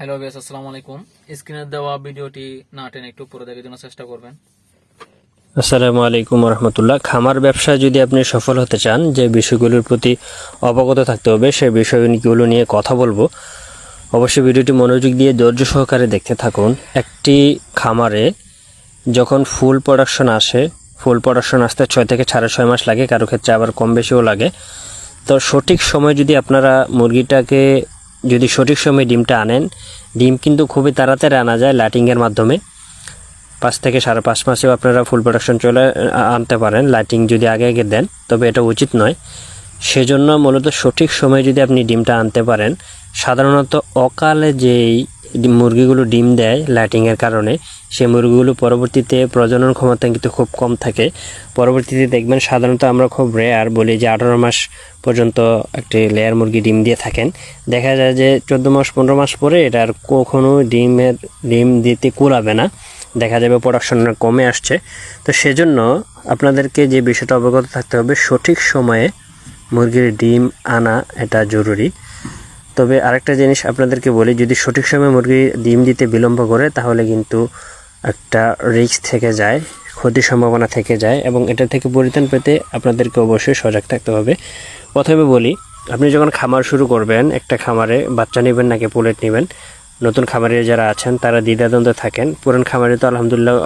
Hello base আসসালামু আলাইকুম। স্ক্রিনে দেওয়া ভিডিওটি না টেনে একটু পুরো দেখার জন্য চেষ্টা করবেন। আসসালামু আলাইকুম রহমতুল্লাহ খামার ব্যবসায় যদি আপনি সফল হতে চান, যে বিষয়গুলোর প্রতি অবগত থাকতে হবে, সেই বিষয়গুলো নিয়ে কথা বলব। অবশ্যই ভিডিওটি মনোযোগ দিয়ে ধৈর্য সহকারে দেখতে থাকুন। একটি খামারে যখন ফুল প্রোডাকশন আসে, ফুল প্রোডাকশন আসতে ছয় থেকে সাড়ে ছয় মাস লাগে, কারও ক্ষেত্রে আবার কম বেশিও লাগে। তো সঠিক সময় যদি আপনারা মুরগিটাকে যদি সঠিক সময়ে ডিমটা আনেন, ডিম কিন্তু খুবই তাড়াতাড়ি আনা যায় লাইটিংয়ের মাধ্যমে। পাঁচ থেকে সাড়ে পাঁচ মাসেও আপনারা ফুল প্রোডাকশন চলে আনতে পারেন লাইটিং যদি আগে আগে দেন, তবে এটা উচিত নয়। সেজন্য মূলত সঠিক সময়ে যদি আপনি ডিমটা আনতে পারেন, সাধারণত অকালে যেই মুরগিগুলো ডিম দেয় লাইটিংয়ের কারণে সেই মুরগিগুলো পরবর্তীতে প্রজনন ক্ষমতা কিন্তু খুব কম থাকে। পরবর্তীতে দেখবেন সাধারণত আমরা খুব রেয়ার বলি যে আঠারো মাস পর্যন্ত একটি লেয়ার মুরগি ডিম দিয়ে থাকেন। দেখা যায় যে চোদ্দ মাস, পনেরো মাস পরে এটা আর কখনো ডিমের, ডিম দিতে কুলাবে না। দেখা যাবে প্রোডাকশন কমে আসছে। তো সেজন্য আপনাদেরকে যে বিষয়টা অবগত থাকতে হবে, সঠিক সময়ে মুরগির ডিম আনা এটা জরুরি। তবে আরেকটা জিনিস আপনাদেরকে বলি, যদি সঠিক সময়ে মুরগি ডিম দিতে বিলম্ব করে, তাহলে কিন্তু একটা রিস্ক থেকে যায়, ক্ষতির সম্ভাবনা থেকে যায় এবং এটা থেকে পরিত্রাণ পেতে আপনাদেরকে অবশ্যই সজাগ থাকতে হবে। প্রথমে বলি, আপনি যখন খামার শুরু করবেন, একটা খামারে বাচ্চা নেবেন নাকি পোলেট নেবেন, নতুন খামারে যারা আছেন তারা দ্বিধাদ্বন্দ্বে থাকেন। পুরান খামারে তো আলহামদুলিল্লাহ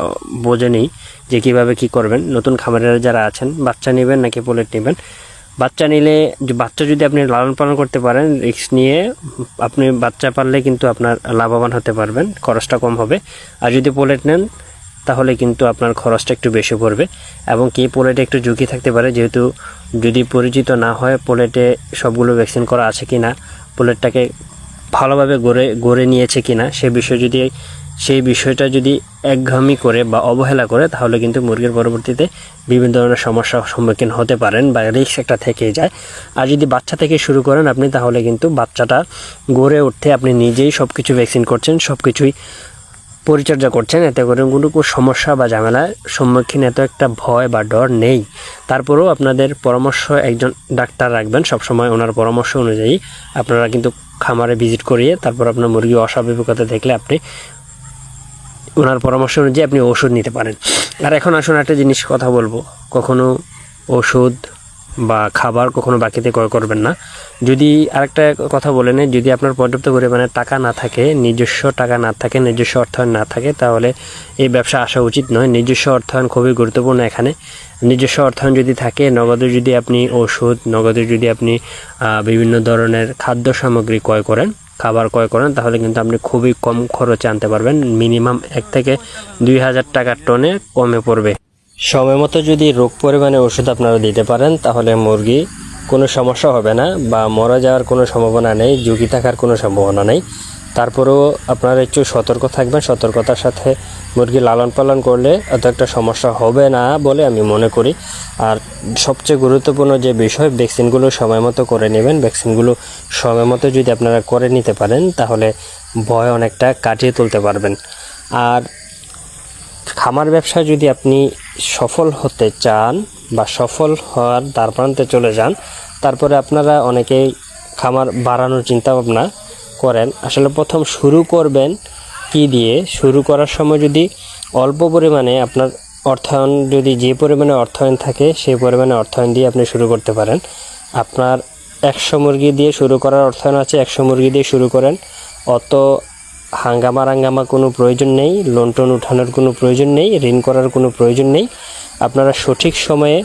বোঝেনি যে কীভাবে কি করবেন। নতুন খামারের যারা আছেন, বাচ্চা নেবেন নাকি পোলেট নেবেন বাচ্চা নিলে, বাচ্চা যদি আপনি লালন পালন করতে পারেন, রিস্ক নিয়ে আপনি বাচ্চা পারলে কিন্তু আপনার লাভবান হতে পারবেন, খরচটা কম হবে। আর যদি পোলেট নেন, তাহলে কিন্তু আপনার খরচটা একটু বেশি পড়বে। এবং কি পোলেটে একটু ঝুঁকি থাকতে পারে, যেহেতু যদি পরিচিত না হয় পোলেটে সবগুলো ভ্যাকসিন করা আছে কি না পোলেটটাকে ভালোভাবে গড়ে গড়ে নিয়েছে কিনা, সে বিষয়ে যদি সেই বিষয়টা যদি একঘামি করে বা অবহেলা করে, তাহলে কিন্তু মুরগির পরবর্তীতে বিভিন্ন ধরনের সমস্যার সম্মুখীন হতে পারেন বা রিস্ক একটা থেকে যায়। আর যদি বাচ্চা থেকে শুরু করেন আপনি, তাহলে কিন্তু বাচ্চাটা গড়ে উঠতে আপনি নিজেই সব কিছু ভ্যাকসিন করছেন সব কিছুই পরিচর্যা করছেন। এতে করে কোনো সমস্যা বা ঝামেলার সম্মুখীন এত একটা ভয় বা ডর নেই। তারপরেও আপনাদের পরামর্শ একজন ডাক্তার রাখবেন। সবসময় ওনার পরামর্শ অনুযায়ী আপনারা কিন্তু খামারে ভিজিট করিয়ে তারপর আপনার মুরগি অস্বাভাবিকতা দেখলে আপনি ওনার পরামর্শ অনুযায়ী আপনি ওষুধ নিতে পারেন। আর এখন আসুন একটা জিনিস কথা বলব। কখনো ওষুধ বা খাবার কখনো বাকিতে ক্রয় করবেন না। যদি আরেকটা কথা বলে নেই, যদি আপনার পর্যাপ্ত পরিমাণে টাকা না থাকে, নিজস্ব টাকা না থাকে, নিজস্ব অর্থায়ন না থাকে, তাহলে এই ব্যবসা আসা উচিত নয়। নিজস্ব অর্থায়ন খুবই গুরুত্বপূর্ণ এখানে। নিজস্ব অর্থায়ন যদি থাকে, নগদে যদি আপনি ওষুধ, নগদে যদি আপনি বিভিন্ন ধরনের খাদ্য সামগ্রী ক্রয় করেন খাবার ক্রয় করেন, তাহলে কিন্তু আপনি খুবই কম খরচে আনতে পারবেন। মিনিমাম এক থেকে দুই হাজার টাকার টনে কমে পড়বে। সময় মতো যদি রোগ পরিমাণে ওষুধ আপনারা দিতে পারেন, তাহলে মুরগি কোনো সমস্যা হবে না বা মরা যাওয়ার কোনো সম্ভাবনা নেই, ঝুঁকি থাকার কোনো সম্ভাবনা নেই। তারপরেও আপনারা একটু সতর্ক থাকবেন, সতর্কতার সাথে মুরগি লালন পালন করলে এত একটা সমস্যা হবে না বলে আমি মনে করি। আর সবচেয়ে গুরুত্বপূর্ণ যে বিষয়, ভ্যাকসিনগুলো সময় মতো করে নেবেন। ভ্যাকসিনগুলো সময় মতো যদি আপনারা করে নিতে পারেন, তাহলে ভয় অনেকটা কাটিয়ে তুলতে পারবেন। আর খামার ব্যবসা যদি আপনি সফল হতে চান বা সফল হওয়ার দ্বার প্রান্তে চলে যান, তারপরে আপনারা অনেকেই খামার বাড়ানোর চিন্তা ভাবনা করেন, আসলে প্রথম শুরু করবেন কি দিয়ে? শুরু করার সময় যদি অল্প পরিমাণে আপনার অর্থায়ন, যদি যে পরিমাণে অর্থায়ন থাকে, সেই পরিমাণে অর্থায়ন দিয়ে আপনি শুরু করতে পারেন। আপনার একশো মুরগি দিয়ে শুরু করার অর্থায়ন আছে, একশো মুরগি দিয়ে শুরু করেন। অত হাঙ্গামা রাঙ্গামা কোনো প্রয়োজন নেই লোন টোন উঠানোর কোনো প্রয়োজন নেই, ঋণ করার কোনো প্রয়োজন নেই। আপনারা সঠিক সময়ে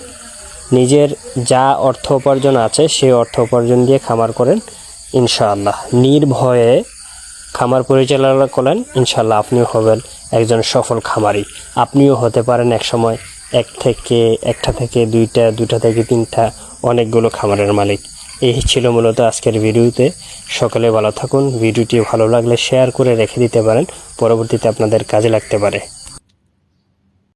নিজের যা অর্থ উপার্জন আছে, সেই অর্থ উপার্জন দিয়ে খামার করেন। ইনশাআল্লাহ। নির্ভয়ে খামার পরিচালনা করেন ইনশাআল্লাহ আপনিও হবেন একজন সফল খামারি। আপনিও হতে পারেন এক সময় এক থেকে, একটা থেকে, দুইটা দুটা থেকে তিনটা অনেকগুলো খামারের মালিক। এই ছিল মূলত আজকের ভিডিওতে। সকলে ভালো থাকুন। ভিডিওটি ভালো লাগলে শেয়ার করে রেখে দিতে পারেন। পরবর্তীতে আপনাদের কাজে লাগতে পারে।